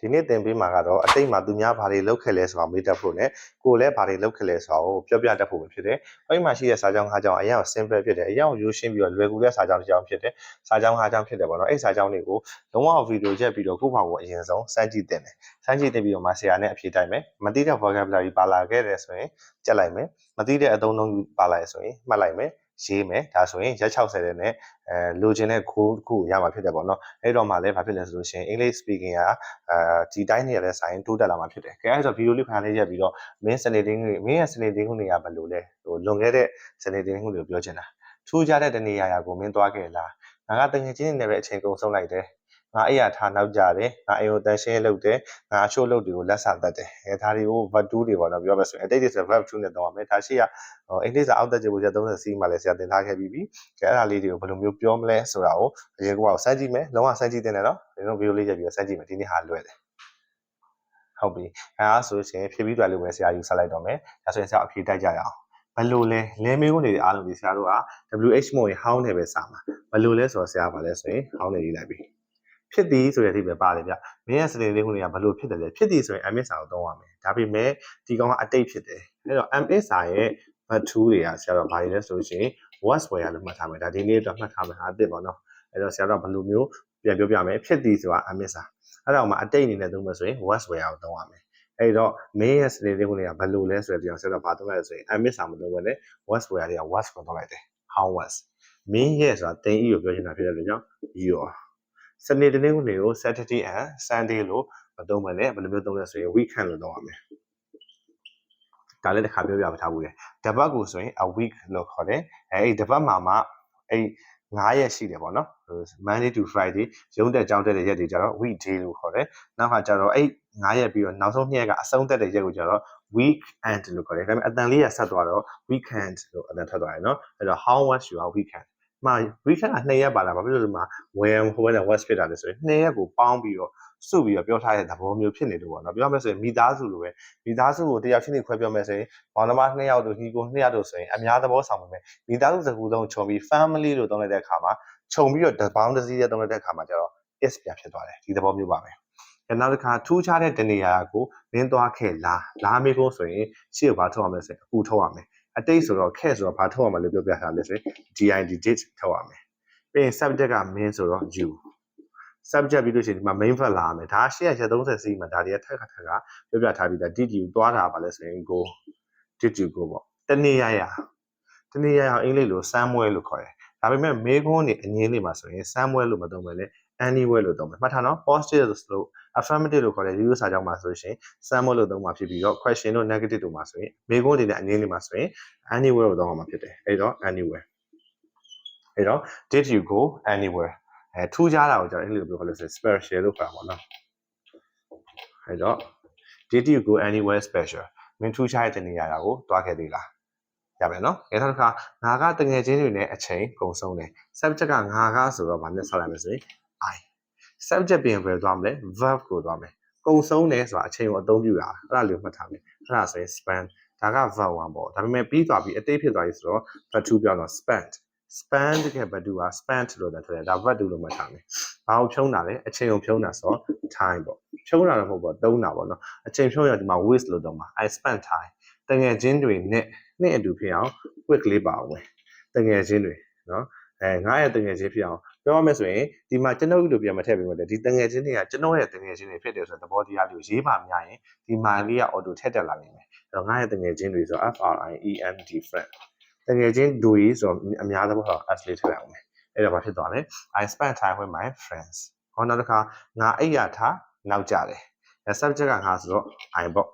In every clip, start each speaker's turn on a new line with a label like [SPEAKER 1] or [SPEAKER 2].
[SPEAKER 1] ဒီနေ့သင်ပေးမှာကတော့အတိတ်မှာသူများဘာတွေလုပ်ခဲ့လဲဆိုတာမေးတတ်ဖို့ ਨੇ ကိုယ်လည်းဘာတွေလုပ်ခဲ့လဲဆိုတာကိုပြောပြတတ်ဖို့ပဲဖြစ်တယ်။အဲဒီမှာရှိတဲ့စာကြောင်း၅ကြောင်းအရင်က simple ဖြစ်တယ်အရင်ကရိုးရှင်းပြီးတော့လွယ်ကူတဲ့စာကြောင်းတစ်ကြောင်းဖြစ်တယ်။စာကြောင်း၅ကြောင်းဖြစ်တယ်ပေါ့နော်။အဲဒီစာကြောင်းတွေကိုလုံးဝဗီဒီယိုချက်ပြီးတော့ကိုယ့်ဘာကိုအရင်ဆုံးစမ်းကြည့်တင်တယ်။စမ်းကြည့်တင်ပြီးတော့မှဆရာနဲ့အဖြေတိုက်မယ်။မသိတဲ့ vocabulary ပါလာခဲ့တယ်ဆိုရင်ကြက်လိုက်မယ်။မသိတဲ့အသုံးအနှုန်းပါလာရဆိုရင်မှတ်လိုက်မယ်။ ရေးမယ်ဒါဆိုရင်ရက်60တဲ့နဲ့အဲလိုချင်တဲ့ခိုးတစ်ခုရမှာဖြစ်တယ်ပေါ့နော်အဲ့တော့မှလည်းဘာဖြစ်လဲဆိုလို့ရှိရင် English speaking ကအဲဒီတိုင်းနေရတဲ့ဆိုင်တိုးတက်လာမှာဖြစ်တယ်။ကဲအဲ့ဆိုဗီဒီယိုလေးခဏလေးရက်ပြီးတော့မင်းစနေတင်းတွေမင်းရဲ့စနေတင်းခုနေရဘယ်လိုလဲဟိုလွန်ခဲ့တဲ့စနေတင်းခုတွေကိုပြောချင်တာထူးခြားတဲ့တနေရာရာကိုမင်းသွားခဲ့လားငါကတငယ်ချင်းတွေနဲ့ပဲအချိန်ကုန်ဆုံးလိုက်တယ် ငါအဲ့ရထားနောက်ကြတယ်ငါအိမ်ကိုတန်ရှင်းလုပ်တယ်ငါအချို့လုပ်တွေကိုလက်ဆတတ်တယ်အဲဒါတွေကို verb 2တွေပေါ့နော်ပြောမယ်ဆိုရင်အတိတ်တွေဆို verb 2နဲ့တော့မယ်ဒါရှိရဟိုအင်္ဂလိပ်စာအောက်တက်ကြဖို့30စီးမှလည်းဆရာသင်ထားခဲ့ပြီးပြီကဲအဲ့ဒါလေးတွေကိုဘယ်လိုမျိုးပြောမလဲဆိုတာကိုအရင်ကတော့စမ်းကြည့်မယ်လုံးဝစမ်းကြည့်တင်တယ်နော်ဒီလိုဗီဒီယိုလေးကြည့်ပြီးတော့စမ်းကြည့်မယ်ဒီနေ့ဟာလွယ်တယ်ဟုတ်ပြီအဲဒါဆိုရင်ဖြည့်ပြီးသွားလို့ပဲဆရာယူဆက်လိုက်တော့မယ်ဒါဆိုရင်ဆရာအဖြေတိုက်ကြရအောင်ဘယ်လိုလဲလဲမေးခွန်းတွေအားလုံးဒီဆရာတို့က WH မို့ရင် how နဲ့ပဲစာမှာဘယ်လိုလဲဆိုတော့ဆရာကဘာလဲဆိုရင် how နဲ့ရေးလိုက်ပြီ ဖြစ်သည်ဆိုတဲ့အဓိပ္ပာယ်ပါတယ်ဗျမင်းရဲ့စနေလေးခုတွေကဘယ်လိုဖြစ်တယ်လဲဖြစ်သည်ဆိုရင် MS စာကိုသုံးရမယ်ဒါပေမဲ့ဒီကောင်ကအတိတ်ဖြစ်တယ်အဲ့တော့ MS စာရဲ့ but 2တွေကဆရာတော်ဘာတွေလဲဆိုလို့ရှိရင် was where လို့မှတ်ထားမယ်ဒါဒီနေ့တော့မှတ်ထားမယ်ဟာအစ်စ်ပေါ့နော်အဲ့တော့ဆရာတော်ဘယ်လိုမျိုးပြန်ပြောပြမယ်ဖြစ်သည်ဆိုတာ MS စာအဲ့တော့မှအတိတ်အနေနဲ့သုံးမယ်ဆိုရင် was where ကိုသုံးရမယ်အဲ့တော့ main ရဲ့ state လေးခုတွေကဘယ်လိုလဲဆိုတဲ့ပြောင်းဆက်တော့ဘာသုံးလိုက်လဲဆိုရင် MS စာမသုံးဘဲနဲ့ was where တွေက was ကိုသုံးလိုက်တယ် how was main ရဲ့ဆိုတာတင် e ကိုပြောချင်တာဖြစ်တဲ့အတွက်ကြောင့် your စနေတနင်္ဂနွေကို Saturday and Sunday လို့မသုံးဘဲနဲ့ဘယ်လိုမျိုးသုံးလဲဆိုရင် weekend လို့သုံးရမယ်ဒါလည်းတစ်ခါပြောပြထားဘူးလေတပတ်ကိုဆိုရင် a week လို့ခေါ်တယ်အဲဒီတပတ်မှာမှအဲ9ရက်ရှိတယ်ပေါ့နော် Monday to Friday ရုံးတက်ကြောင်းတက်တဲ့ရက်တွေကျတော့ weekday လို့ခေါ်တယ်နောက်ခါကျတော့အဲ9ရက်ပြီးတော့နောက်ဆုံး2ရက်ကအဆုံးတက်တဲ့ရက်ကိုကျတော့ weekend လို့ခေါ်တယ်ဒါပေမဲ့အတန်လေးရဆက်သွားတော့ weekend လို့အတန်ထွက်သွားတယ်နော်အဲ့တော့ how was your weekend မှာ weekend က2ရက်ပါလာဘာဖြစ်လို့လဲမှာ when ဟိုဘက်နဲ့ west ဖြစ်တာလဲဆိုရင်2ရက်ကိုပေါင်းပြီးတော့စုပြီးတော့ပြောထားတဲ့သဘောမျိုးဖြစ်နေလို့ပေါ့နော်ပြောမယ်ဆိုရင်မိသားစုလိုပဲမိသားစုကိုတယောက်ချင်းစီခွဲပြောမယ်ဆိုရင်ဘောင်သမား2ယောက်တို့ညီကို2ယောက်တို့ဆိုရင်အများသဘောဆောင်ပါမယ်မိသားစုစကူသုံးခြုံပြီး family လို့သုံးလိုက်တဲ့အခါမှာခြုံပြီးတော့တပေါင်းတစ်စီးနဲ့သုံးလိုက်တဲ့အခါမှာကျတော့ is ပြန်ဖြစ်သွားတယ်ဒီသဘောမျိုးပါပဲနောက်တစ်ခါထူးခြားတဲ့တနေရာကိုမင်းသွားခဲ့လားလားမေးဖို့ဆိုရင်ရှေ့ကိုဘာထုတ်ရမလဲဆိုရင်အခုထုတ်ရမယ် အတိတ်ဆိုတော့ခဲ့ဆိုတော့ဘာထုတ်ရမလဲလို့ပြောပြထားလဲဆိုရင် DID date ထုတ်ရမယ်ပြီးရင် subject က main ဆိုတော့ you subject ပြီးလို့ရှိရင်ဒီမှာ main verb လာရမယ်ဒါရှေ့ရ130စီးမှာဒါတွေကထက်ခါထက်ကပြောပြထားပြီးသား did you သွားတာပါလဲဆိုရင် go did you go ပေါ့တနေ့ရရတနေ့ရရအင်္ဂလိပ်လို somewhere လို့ခေါ်တယ်ဒါပေမဲ့မေခွန်းနေအငင်းလေးမှာဆိုရင် somewhere လို့မသုံးဘဲနဲ့ anywhere လို့သုံးမယ်မှတ်ထားနော် positive လို့ affirmative လို့ခေါ်တဲ့ review စာကြောင်းမှာဆိုရှင် somewhere လို့သုံးမှာဖြစ်ပြီးတော့ question တို့ negative တို့မှာဆိုရင်မေခွန်းနေတဲ့အငင်းလေးမှာဆိုရင် anywhere လို့သုံးအောင်မှာဖြစ်တယ်အဲ့တော့ anywhere အဲ့တော့ did you go anywhere အဲထူးခြားတာကိုကျွန်တော်အင်္ဂလိပ်လိုပြောလို့ဆို special လို့ခေါ်တာပေါ့နော်အဲ့တော့ did you go anywhere special မင်းထူးခြားတဲ့နေရာကိုတွားခဲ့သေးလားရမယ်နော်အဲနောက်တစ်ခါငါကတငယ်ချင်းတွေနဲ့အချိန်ကုန်ဆုံးတယ် subject ကငါကဆိုတော့ဗာနဲ့ဆက်လိုက်မယ်ဆိုရင် I subject ပြင်ဘယ်သွားမလဲ verb ကိုသွားမယ်ကုန်ဆုံးတယ်ဆိုတာအချိန်ကိုအသုံးပြုတာအဲ့ဒါလေးမှတ်ထားမယ်အဲ့ဒါဆိုရင် spend ဒါက verb 1ပေါ့ဒါပေမဲ့ပြီးသွားပြီအတိတ်ဖြစ်သွားပြီဆိုတော့ verb 2ပြောင်းတော့ spend spend ကဘတ်တူက spent လို့လည်းထည့်တယ်ဒါဘတ်တူလို့မှတ်ထားမယ်။ဘာကိုဖြုံးတာလဲအချိန်ကိုဖြုံးတာဆိုတော့ time ပေါ့။ဖြုံးတာတော့မဟုတ်ပါသုံးတာပေါ့နော်။အချိန်ဖြုံးရဒီမှာ waste လို့တော့မှာ I spent time တကယ်ချင်းတွေနဲ့နဲ့အတူဖြစ်အောင် quick လေးပါအောင်။တကယ်ချင်းတွေနော်။ အဲငါရဲ့တကယ်ချင်းဖြစ်အောင်ပြောရမယ်ဆိုရင်ဒီမှာကျွန်တော်တို့ပြန်မထည့်ပေးမယ်ဒီတငယ်ချင်းတွေကကျွန်တော်ရဲ့တငယ်ချင်းတွေဖြစ်တယ်ဆိုတဲ့သဘောတရားလေးကိုရေးပါများရင်ဒီမှာလေးက auto ထည့်တက်လာနိုင်မယ်။အဲ့တော့ငါရဲ့တငယ်ချင်းတွေဆို F R I E N D friend တကယ်ချင်းဒူရီဆိုတော့အများသဘောတော့ as လေးထည့်အောင်မယ်အဲ့တော့ဘာဖြစ်သွားလဲ I spent time with my friends ဟောနောက်တစ်ခါငါအိပ်ရထားနောက်ကြတယ်အဲ subject ကငါဆိုတော့ I ပေါ့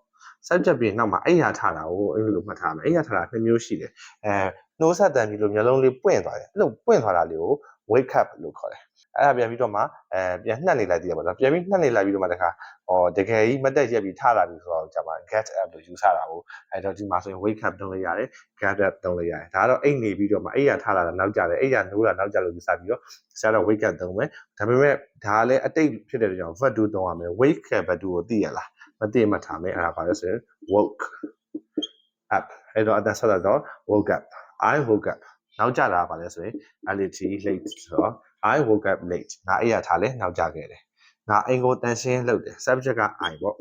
[SPEAKER 1] subject ပြင်နောက်မှာအိပ်ရထားတာကိုအဲ့လိုမှတ်ထားမယ်အိပ်ရထားတာနှစ်မျိုးရှိတယ်အဲ နှိုးဆက်တန်ပြီးလို့မျိုးလုံးလေးပွင့်သွားတယ်အဲ့လိုပွင့်သွားတာလေးကို wake up လို့ခေါ်တယ်အဲ့ဒါပြန်ပြီးတော့မှအဲပြန်နှက်နေလိုက်သေးတယ်ပေါ့နော်ပြန်ပြီးနှက်နေလိုက်ပြီးတော့မှတခါဟောတကယ်ကြီးမတက်ရက်ပြီးထလာပြီဆိုတော့ကြာမှာ get up လို့ယူဆတာကိုအဲ့တော့ဒီမှာဆိုရင် wake up တုံးလိုက်ရတယ် get up တုံးလိုက်ရတယ်ဒါကတော့အိတ်နေပြီးတော့မှအိတ်ရထလာတာနောက်ကြတယ်အိတ်ရနိုးတာနောက်ကြလို့ယူဆပြီးတော့ဆရာတော့ wake up တုံးမယ်ဒါပေမဲ့ဒါလည်းအတိတ်ဖြစ်တဲ့ကြောင့် verb တုံးရမယ် wake up ဘတ်တူကိုသိရလားမသိမှထားမယ်အဲ့ဒါပါလဲဆိုရင် woke up အဲ့တော့အသက်ဆက်တော့ woke up I woke up နောက်ကြတာပါလဲဆိုရင် late late ဆိုတော့ I woke up late ငါအိပ်ရထားလဲနောက်ကြခဲ့တယ်ငါအိမ်ကိုတန်ရှင်းလုပ်တယ် subject က I ပေါ့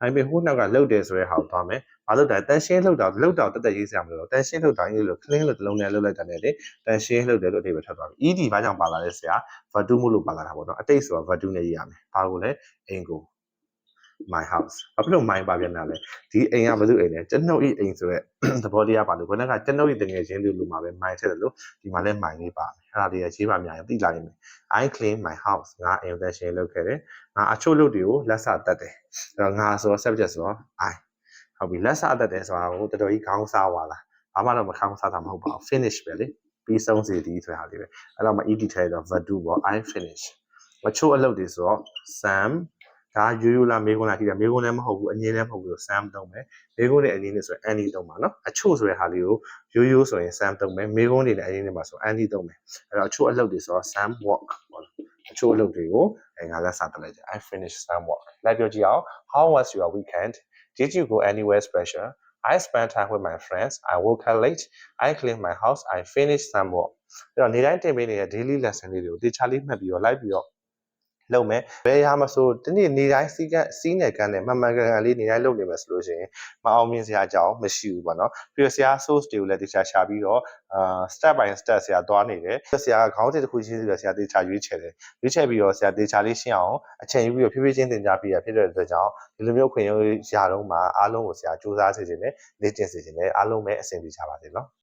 [SPEAKER 1] အဲ့ဒီဟိုနောက်ကလုပ်တယ်ဆိုတဲ့ဟာကိုသွားမယ်ဘာလို့လဲတန်ရှင်းလုပ်တာလုပ်တာတက်တက်ရေးစရာမလိုတော့တန်ရှင်းလုပ်တာရေးလို့ clean လို့တစ်လုံးနဲ့လုပ်လိုက်တာနဲ့လေတန်ရှင်းလုပ်တယ်လို့အဓိပ္ပာယ်ထွက်သွားပြီ ed ဘာကြောင့်ပါလာလဲဆရာ vertu မို့လို့ပါလာတာပေါ့နော်အတိတ်ဆိုတာ vertu နဲ့ရေးရမယ်ဘာကိုလဲအိမ်ကို my house ဘာဖြစ်လို့ my ပါပြန်တာလဲဒီအိမ်ကဘယ်သူအိမ်လဲကျွန်ုပ်ဤအိမ်ဆိုရက်သဘောတရားပါလို့ခေါင်းကကျွန်ုပ်ဤတငယ်ချင်းလူလူမှာပဲ my ထည့်တယ်လို့ဒီမှာလဲ my လေးပါမယ်အဲ့ဒါလေးရရေးပါများရင်သိလာနိုင်မယ် I clean my house ငါအိမ်ကိုတန်ရှင်းလုပ်ခဲ့တယ်ငါအချို့လုပ်တွေကိုလက်စတတ်တယ်အဲ့တော့ငါဆိုတော့ subject ဆိုတော့ I ဟုတ်ပြီလက်စတတ်တယ်ဆိုတာကိုတော်တော်ကြီးခေါင်းစားသွားလားဘာမှတော့မခေါင်းစားတာမဟုတ်ပါဘူး finish ပဲလေပြီးဆုံးစီသည်ဆိုတာလေးပဲအဲ့တော့မ ed ထဲတော့ verb ပေါ့ I finish အချို့အလုပ်တွေဆိုတော့ some ဒါရိုးရိုးလားမေးခွန်းလားကြည့်တာမေးခွန်းလည်းမဟုတ်ဘူးအငင်းလည်းမဟုတ်ဘူး sam တုံးမယ်မေးခွန်းနဲ့အငင်းနဲ့ဆိုရင် any တုံးပါနော်အချို့ဆိုတဲ့ဟာလေးကိုရိုးရိုးဆိုရင် sam တုံးမယ်မေးခွန်းတွေနဲ့အငင်းနဲ့မှာဆို any တုံးမယ်အဲ့တော့အချို့အလုပ်တွေဆိုတော့ sam work ပေါ့နော်အချို့အလုပ်တွေကိုအဲငါလက်စာတက်လိုက်ကြ I finished some work လိုက်ပြောကြည့်အောင် how was your weekend did you go anywhere special I spent time with my friends I woke up late I cleaned my house I finished some work အဲ့တော့နေ့တိုင်းတင်ပေးနေတဲ့ daily lesson လေးတွေကိုတေချာလေးမှတ်ပြီးတော့လိုက်ပြီးတော့ လုပ်မယ်ဘယ်ရာမဆိုဒီနေ့နေတိုင်းစီးကစီးနယ်ကန်းနဲ့မှန်မှန်ကန်ကန်လေးနေတိုင်းလုပ်နေမယ်ဆိုလို့ရှိရင်မအောင်မြင်စရာအကြောင်းမရှိဘူးပေါ့နော်ပြီးတော့ဆရာ source တွေကိုလည်းတေချာရှာပြီးတော့အာ step by step ဆရာသွားနေတယ်ဆရာကခေါင်းစဉ်တစ်ခုချင်းစီတော့ဆရာတေချာရွေးချယ်တယ်ရွေးချယ်ပြီးတော့ဆရာတေချာလေးရှင်းအောင်အချိန်ယူပြီးတော့ဖြည်းဖြည်းချင်းသင်ကြားပေးရဖြစ်တဲ့အတွက်ကြောင့်ဒီလိုမျိုးခွင့်ရရာတော့မှာအားလုံးကိုဆရာစူးစမ်းစေခြင်းနဲ့လေ့ကျင့်စေခြင်းနဲ့အားလုံးပဲအဆင်ပြေကြပါစေနော်